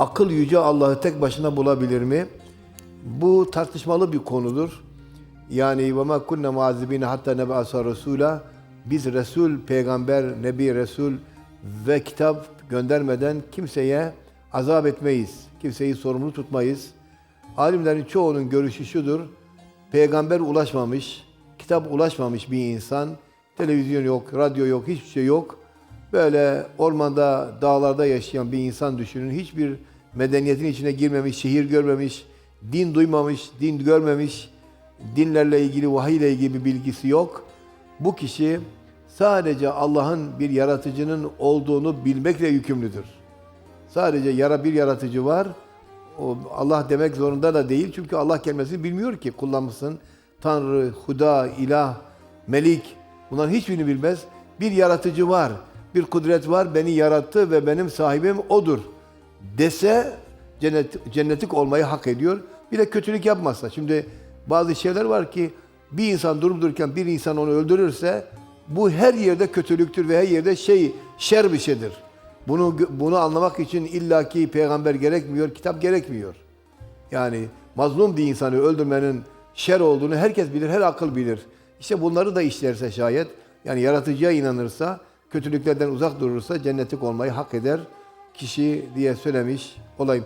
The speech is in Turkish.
Akıl yüce Allah'ı tek başına bulabilir mi? Bu tartışmalı bir konudur. Yani ve ma kunna hatta neb'asa rasula biz Resul, peygamber, nebi, Resul ve kitap göndermeden kimseye azap etmeyiz. Kimseyi sorumlu tutmayız. Alimlerin çoğunun görüşü şudur. Peygamber ulaşmamış, kitap ulaşmamış bir insan, televizyon yok, radyo yok, hiçbir şey yok. Böyle ormanda, dağlarda yaşayan bir insan düşünün. Hiçbir medeniyetin içine girmemiş, şehir görmemiş, din duymamış, din görmemiş, dinlerle ilgili, vahiy ile ilgili bir bilgisi yok. Bu kişi sadece Allah'ın bir yaratıcının olduğunu bilmekle yükümlüdür. Sadece yara bir yaratıcı var. O Allah demek zorunda da değil. Çünkü Allah kelimesini bilmiyor ki kullanmışsın. Tanrı, Huda, İlah, Melik bunların hiçbirini bilmez. Bir yaratıcı var. Bir kudret var. Beni yarattı ve benim sahibim odur. Dese cennet, cennetlik olmayı hak ediyor. Bir de kötülük yapmazsa. Şimdi bazı şeyler var ki bir insan durup dururken bir insan onu öldürürse bu her yerde kötülüktür ve her yerde şey şer bir şeydir. Bunu bunu anlamak için illaki peygamber gerekmiyor, kitap gerekmiyor. Yani mazlum bir insanı öldürmenin şer olduğunu herkes bilir, her akıl bilir. İşte bunları da işlerse şayet, yani yaratıcıya inanırsa, kötülüklerden uzak durursa cennetlik olmayı hak eder kişi diye söylemiş olayım.